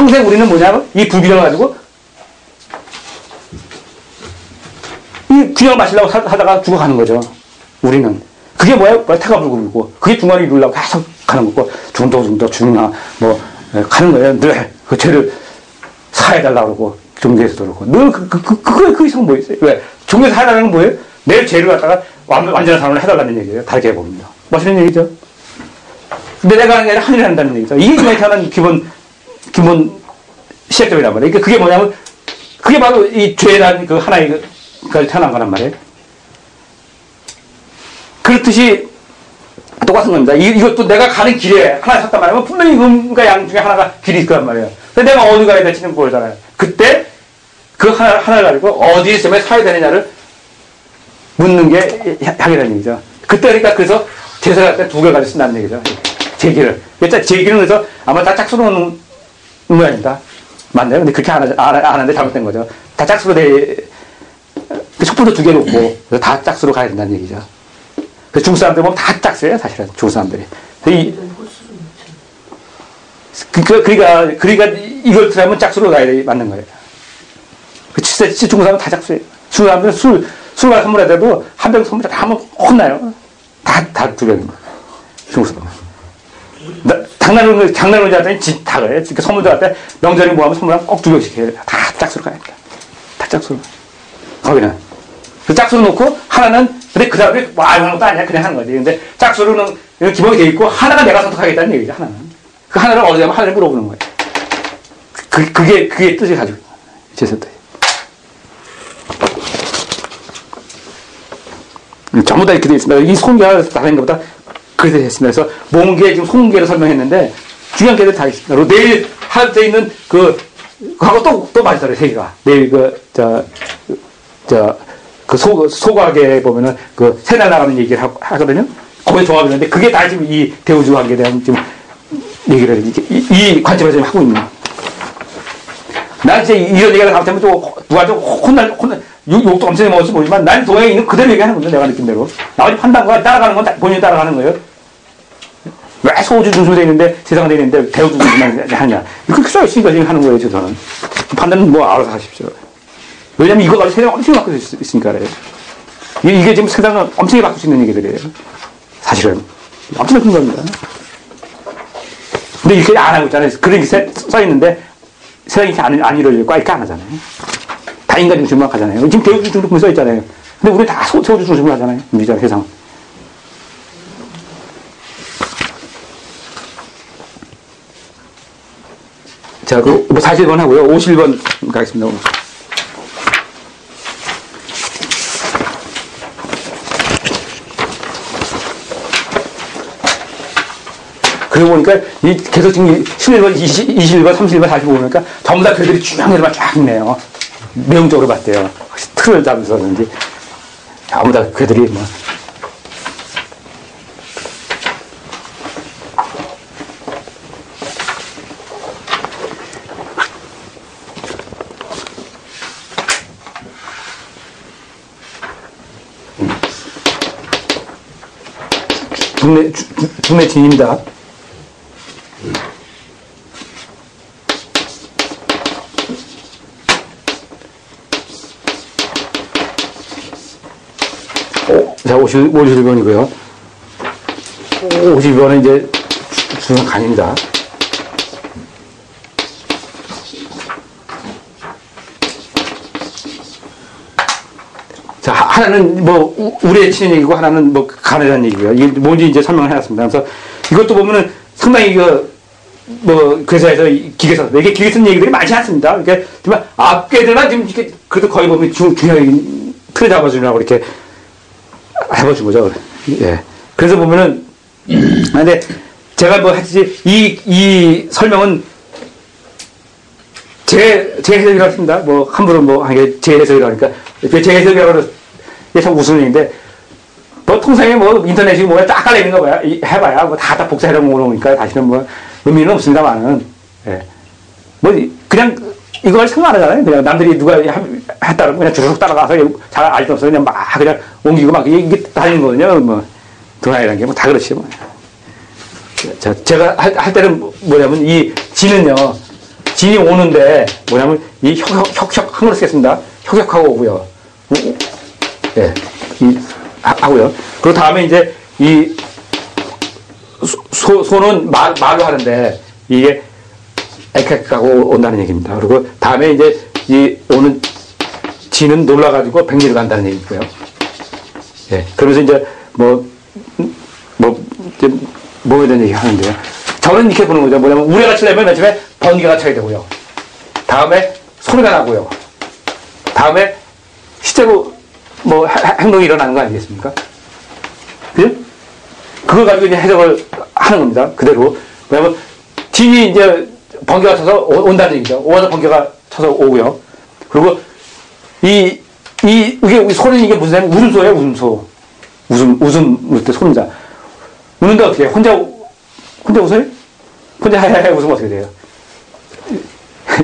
평생 우리는 뭐냐면 이 불균형을 가지고 이 균형을 맞추려고 사, 하다가 죽어가는 거죠. 우리는. 그게 뭐야? 태가 불고 불고. 그게 중간에 이루려고 계속 가는 거고, 중도, 중도, 중나, 뭐, 에, 가는 거예요. 늘. 그 죄를 사해달라고 그러고, 종교에서도 그렇고. 늘 그, 그, 그, 그, 그 이상 뭐 있어요? 왜? 종교에서 사해달라는 건 뭐예요? 내 죄를 갖다가 완, 완전한 삶을 해달라는 얘기예요. 다르게 해보면요. 멋있는 얘기죠. 근데 내가 하는 게 아니라 하늘이 한다는 얘기죠. 이게 유나이트하는 기본, 기본 시작점이란 말이에요. 그러니까 그게 뭐냐면, 그게 바로 이 죄라는 그 하나의 그, 그 태어난 거란 말이에요. 그렇듯이 똑같은 겁니다. 이, 이것도 내가 가는 길에 하나 섰단 말이에요. 분명히 음과 양 중에 하나가 길이 있을 거란 말이에요. 근데 내가 어디 가야 될지는 모르잖아요. 그때 그 하나, 하나를 가지고 어디 때문에 사야 되느냐를 묻는 게 향이라는 얘기죠. 그때 그러니까 그래서 제사할 때 두개 가지고 쓴다는 얘기죠. 제기를. 일단 제기는 그래서 아마 다 짝수로 놓는 모양입니다. 맞나요? 근데 그렇게 안, 하, 안, 안 하는데 잘못된 거죠. 다 짝수로 돼, 그 촛불도 두 개 놓고 다 짝수로 가야 된다는 얘기죠. 그 중국 사람들 보면 다 짝수예요, 사실은. 중국 사람들이. 이, 그, 그, 그러니까, 그러니까 이걸 들으면 짝수로 가야 돼, 맞는 거예요. 그 진짜, 진짜 중국 사람은 다 짝수예요. 중국 사람들은 술, 술과 선물해도 한 병 선물 다 하면 혼나요. 다, 다 두 병인 거예요. 중국 사람은. 장난으로, 장난으로 자더니 다 그래요. 그러니까 선물 들한테 명절에 뭐 하면 선물하면 꼭 두 병씩 해요. 다 짝수로 됩니다. 다 짝수로. 거기는. 그 짝수로 놓고 하나는 근데 그 다음에 뭐 아무런 것도 아니야. 그냥 하는 거지. 근데 짝수로는 기본이 돼 있고 하나가 내가 선택하겠다는 얘기죠. 하나는. 그 하나를 어디 가면 하나를 물어보는 거예요. 그, 그게, 그게 뜻을 가지고 제사도 전부 다 이렇게 되어 있습니다. 이 송계가 다른 것보다 그렇게 되어 있습니다. 그래서 몽계 지금 송계를 설명했는데 중요한 게들 다 있습니다. 내일 할때 있는 그, 그하고 또, 또 맞더라고요. 세 개가. 내일 그, 저, 저, 그 소, 소각에 보면은 그 새날 나가는 얘기를 하, 하거든요. 거기에 종합이 있는데 그게 다 지금 이 대우주 관계에 대한 지금 얘기를 이, 이 관점에서 지금 하고 있는. 난 이제 이런 얘기를 잘못하면 또 누가 좀 혼날, 혼날, 욕도 엄청 먹을지 모르지만 난 동양에 있는 그대로 얘기하는 거죠. 내가 느낀 대로. 나머지 판단과 따라가는 건 본인이 따라가는 거예요. 왜 소주 되어 있는데 세상 되어 있는데 대우주 중심만 하냐. 그렇게 써있으니까 지금 하는 거예요. 저는. 판단은 뭐 알아서 하십시오. 왜냐면 이거 가지고 세상 엄청 바꿀 수 있으니까 그래요. 이게, 지금 세상을 엄청나게 바꿀 수 있는 얘기들이에요. 사실은. 엄청나게 큰 겁니다. 근데 이렇게 안 하고 있잖아요. 그런 게 써있는데 세상이 안, 안 이루어질 거 이렇게 안 하잖아요. 다 인간 중심으로 가잖아요. 지금 대우주 중심으로 써있잖아요. 근데 우리 다 소, 소주 중심으로 하잖아요. 우리잖아 세상. 자, 그, 뭐 41번 하고요. 51번 가겠습니다. 오늘. 그러고 보니까 이 계속 지금 11번, 20, 21번, 31번, 45번이니까 전부 다 글들이 중앙에만 쫙 있네요. 내용적으로 봤대요. 틀을 잡면서 그런지. 전부 다 글들이 뭐. 국내, 국내 진입니다. 자, 50, 51번이고요. 52번은 이제 수능 간입니다. 자, 하나는 뭐, 우리의 치는 얘기고, 하나는 뭐, 간에 얘기고요. 이게 뭔지 이제 설명을 해놨습니다. 그래서 이것도 보면은 상당히 그, 뭐, 회사에서 기계사, 이게 기계 쓴 얘기들이 많지 않습니다. 그러니까, 정말 앞에들만 지금 이렇게, 그래도 거의 보면 중, 중요하게 틀에 잡아주려고 이렇게 해보신 거죠. 예. 그래서 보면은, 근데 제가 뭐 했지, 이, 이 설명은 제, 제 해석이라고 했습니다. 뭐, 함부로 뭐, 제 해석이라고 하니까, 제 해석이라고 해서 무슨 일인데, 뭐, 통상에 뭐, 인터넷이 뭐가 딱 깔려있는 거 봐야, 해봐야, 뭐, 다, 다 복사해 놓으니까 다시는 뭐, 의미는 없습니다만은, 예. 뭐, 그냥, 이걸 생각 안 하잖아요. 그냥 남들이 누가 했다고 그냥 주룩 따라가서 잘 알도 없어 그냥 막 그냥 옮기고 막 이게 다니는 거거든요. 뭐 등하이라는 게 뭐 다 그렇지 뭐. 자, 제가 할, 할 때는 뭐냐면 이 지는요. 진이 오는데 뭐냐면 이 혁혁혁 한글로 쓰겠습니다. 혁혁하고 오고요. 예, 이 하고요. 그 다음에 이제 이 소, 소는 말, 말로 하는데 이게 액액하고 온다는 얘기입니다. 그리고 다음에 이제 이 오는 지는 놀라가지고 백리를 간다는 얘기고요. 예. 그러면서 이제 뭐, 뭐, 이제 뭐에 대한 얘기 하는데요. 저는 이렇게 보는 거죠. 뭐냐면 우레가 치려면 맨 처음에 번개가 쳐야 되고요. 다음에 소리가 나고요. 다음에 실제로 뭐 행동이 일어나는 거 아니겠습니까? 그죠? 그걸 가지고 이제 해석을 하는 겁니다. 그대로. 왜냐면 진이 이제 번개가 쳐서 온다는 얘기죠. 오와서 번개가 쳐서 오고요. 그리고 이, 이, 이게 소리는 이게 무슨 소리냐 웃음소예요, 웃음소. 웃음, 웃음, 때 소리자. 웃는데 어떻게 해? 혼자, 혼자 웃어요? 혼자 하야하 웃으면 어떻게 돼요?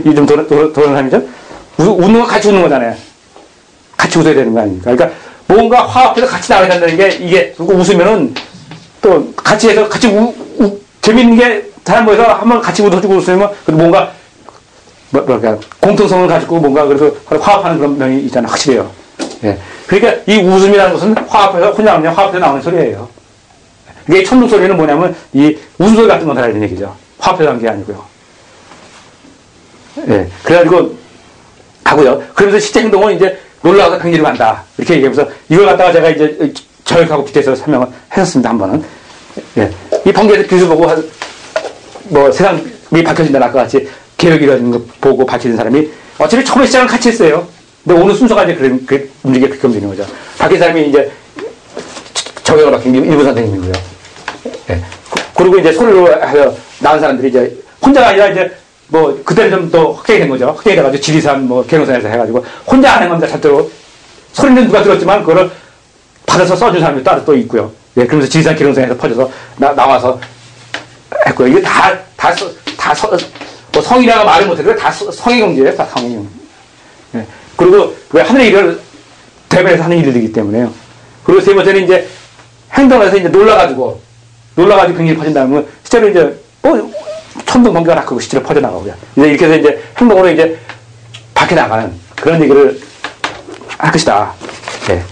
이좀 도는, 도는, 사람이죠? 웃는 거 같이 웃는 거잖아요. 같이 웃어야 되는 거 아닙니까? 그러니까 뭔가 화합해서 같이 나가야 된다는 게 이게, 웃으면은 또 같이 해서 같이 우, 우, 재밌는 게 사람 모여서 한번 같이 웃어주고 웃으면 뭔가 뭐, 뭐랄까 공통성을 가지고 뭔가 그래서 화합하는 그런 면이 있잖아요. 확실해요. 예. 그러니까 이 웃음이라는 것은 화합해서 혼자 나오냐 화합해서 나오는 소리예요. 이게 천둥 소리는 뭐냐면 이 웃음소리 같은 건 달라는 얘기죠. 화합해서 한 게 아니고요. 예. 그래가지고 하고요. 그러면서 실제 행동은 이제 놀라서 강리로 간다. 이렇게 얘기하면서 이걸 갖다가 제가 이제 저역하고 빗대서 설명을 했었습니다. 한 번은. 예. 이 번개에서 빛을 보고 뭐 세상이 밝혀진다 아까 같이 개혁이 이루어지는 거 보고 밝혀진 사람이 어차피 처음에 시작은 같이 했어요. 근데 오늘 순서가 이제 그런, 그 움직이게 그렇게 움직이는 거죠. 밝힌 사람이 이제 정형을 밝힌 일부 선생님이고요. 예. 그리고 이제 소리로 해서 나온 사람들이 이제 혼자가 아니라 이제 뭐 그때는 좀 더 확대가 된 거죠. 확대가 돼가지고 지리산 뭐 개노산에서 해가지고 혼자 하는 겁니다. 절대로 소리는 누가 들었지만 그거를 받아서 써준 사람이 따로 또 있고요. 예, 그러면서 지리산 개노산에서 퍼져서 나, 나와서 했고요. 이게 다, 다, 다, 서, 뭐 성이라고 말을 못해도 다 성의 경제예요. 다 성의 경제. 예. 그리고 왜 하늘의 일을 대변해서 하는 일들이기 때문에요. 그리고 세 번째는 이제 행동을 해서 이제 놀라가지고, 놀라가지고 굉장히 퍼진다면, 실제로 이제, 어, 천둥 번개가 나고 실제로 퍼져나가고요. 이제 이렇게 해서 이제 행동으로 이제 밖에 나가는 그런 얘기를 할 것이다. 예.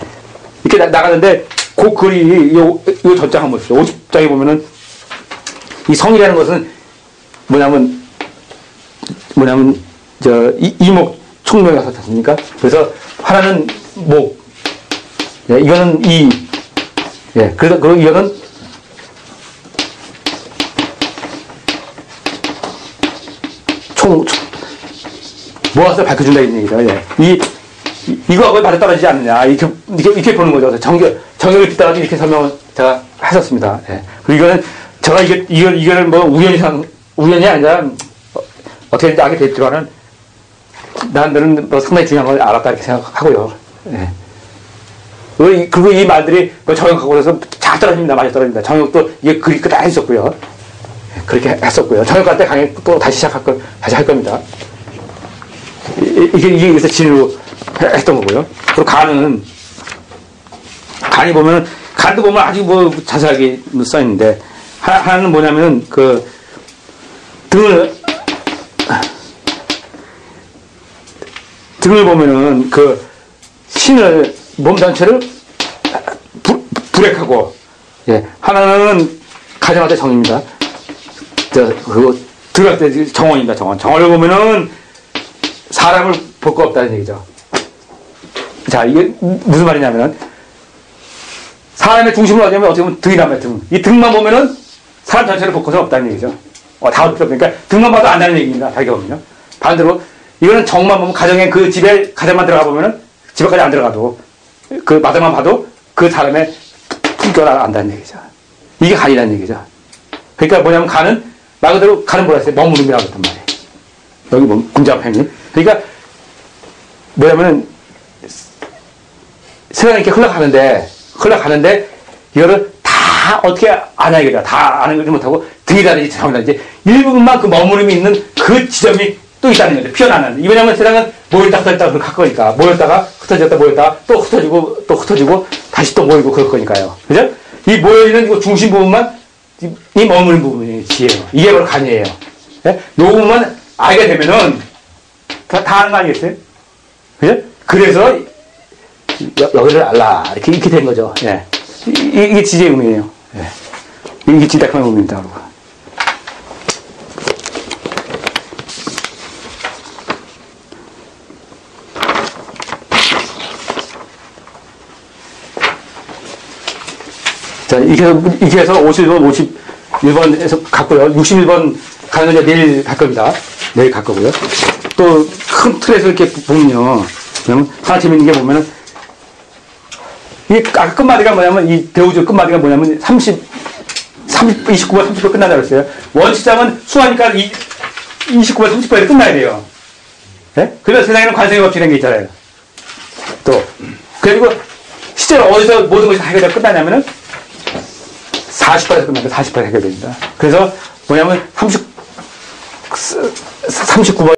이렇게 나, 가는데, 그 글이, 요, 요 전장 한번 보십시오. 50장에 보면은, 이 성이라는 것은 뭐냐면, 뭐냐면, 저, 이, 이목 총명이 가서 습니까 그래서 하나는 목, 예, 이거는 이, 예, 그래서, 그리고 이거는 총, 총 모아서 밝혀준다 이런 얘기죠. 예. 이, 이거하고 바로 떨어지지 않느냐. 이렇게, 이렇게, 이렇게 보는 거죠. 정결, 정결을 빗다가 이렇게 설명을 제가 했었습니다. 예. 그리고 이거는 제가 이게, 이걸, 이거를 뭐 우연히 상, 우연이 아니라 어, 떻게 알게 됐지만은 나는 뭐 상당히 중요한 걸 알았다 이렇게 생각하고요. 예. 그리고 이 말들이 뭐 정역하고 그래서 잘 떨어집니다. 많이 떨어집니다. 정역도 이게 글이 끝다 했었고요. 예, 그렇게 했었고요. 정역할 때 강의 또 다시 시작할 거, 다시 할 겁니다. 이게, 이게 그래서 진으로 했던 거고요. 그리고 간은, 간이 보면은, 간도 보면 아주 뭐 자세하게 써 있는데, 하나 는 뭐냐면은 그 등을 등을 보면은 그 신을 몸 전체를 부, 불액하고 예 하나는 가정할 정입니다. 저그 들어갈 때 정원입니다. 정원 정원을 보면은 사람을 볼 거 없다는 얘기죠. 자 이게 무슨 말이냐면은 사람의 중심으로 가자면 어떻게 보면 등이란 말이에요. 등. 이 등만 보면은 사람 전체를 볼 것은 없다는 얘기죠. 어, 다 없죠. 그러니까 등만 봐도 안다는 얘기입니다. 자기가 보면요. 반대로 이거는 정만 보면 가정에 그 집에 가정만 들어가 보면은 집에까지 안 들어가도 그 마당만 봐도 그 사람의 품격을 안다는 얘기죠. 이게 간이라는 얘기죠. 그러니까 뭐냐면 간은 말 그대로 간은 뭐라 했어요? 머무름이라고 했단 말이에요. 여기 보면 군자팽님. 그러니까 뭐냐면은 세상이 이렇게 흘러가는데 흘러가는데 이거를 다 어떻게 아냐 이거다. 다 아는 거지 못하고 등이라든지 정이라든지 일부분만 그 머무름이 있는 그 지점이 또 있다는 거죠. 피어나는. 왜냐면 세상은 모였다 흩어졌다 그럴 거니까. 모였다가 흩어졌다 모였다가 또 흩어지고 또 흩어지고 다시 또 모이고 그럴 거니까요. 그죠? 이 모여있는 이 중심 부분만 이 머무는 부분이 지혜예요. 이게 바로 간이에요. 예? 요 부분만 알게 되면은 다, 다 아는 거 아니겠어요? 그죠? 그래서 여, 여기를 알라 이렇게 이렇게 된 거죠. 예. 이, 이- 이게 지제의 의미예요. 예. 이게 진득한 의미입니다, 여러분. 자, 이렇게 해서, 이렇게 해서 51번, 51번에서 갔고요. 61번 가는 건 내일 갈 겁니다. 내일 갈 거고요. 또 큰 틀에서 이렇게 보면요. 그러면 하나 재밌는 게 보면은 이게 끝마디가 뭐냐면 이 대우조 끝마디가 뭐냐면 30, 30, 29번, 30번 끝난다 그랬어요. 원칙상은 수하니까 이, 29번, 30번에 끝나야 돼요. 예? 그래서 세상에는 관성의 법칙이라는 게 있잖아요. 또. 그리고 실제로 어디서 모든 것이 다 해결되고 끝나냐면은 40%에서 끝납니다. 40% 해결됩니다. 그래서 뭐냐면 30, 39번